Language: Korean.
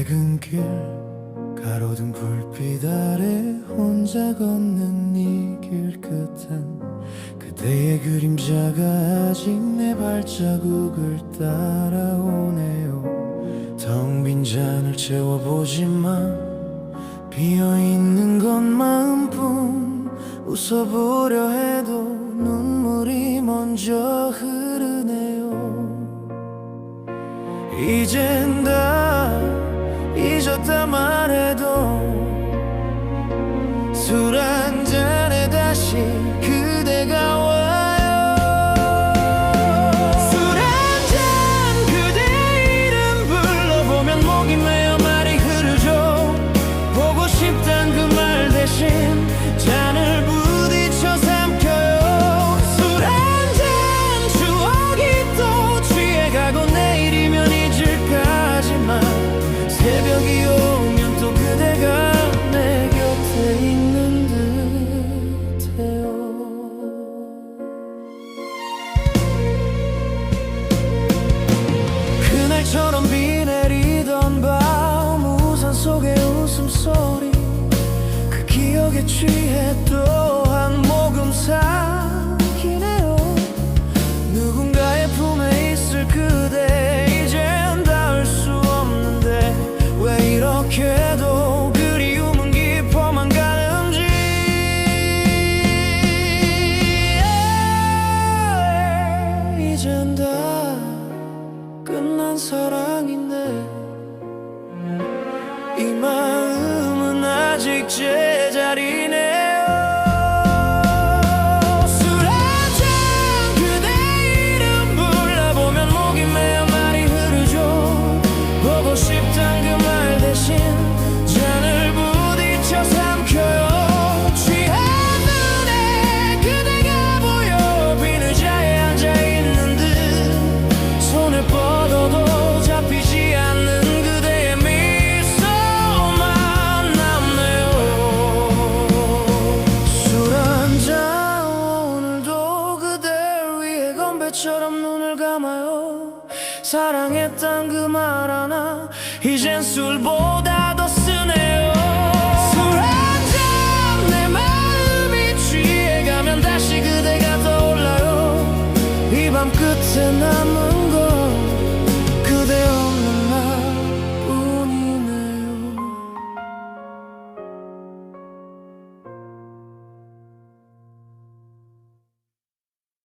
퇴근 길 가로등 불빛 아래 혼자 걷는 이 길 끝엔 그대의 그림자가 아직 내 발자국을 따라오네요. 텅 빈 잔을 채워보지만 비어있는 건 마음뿐. 웃어보려 해도 눈물이 먼저 흐르네요. 이젠 다 i don't 그날처럼 비 내리던 밤 우산 속의 웃음소리. 그 기억에 취해 또 한 모금 삼 끝난 사랑인데 이 마음은 아직 제자리 그처럼 눈을 감아요. 사랑했단 그 말 하나 이젠 술보다 더 쓰네요. 술 한 잔 내 마음이 취해가면 다시 그대가 떠올라요. 이 밤 끝에 남은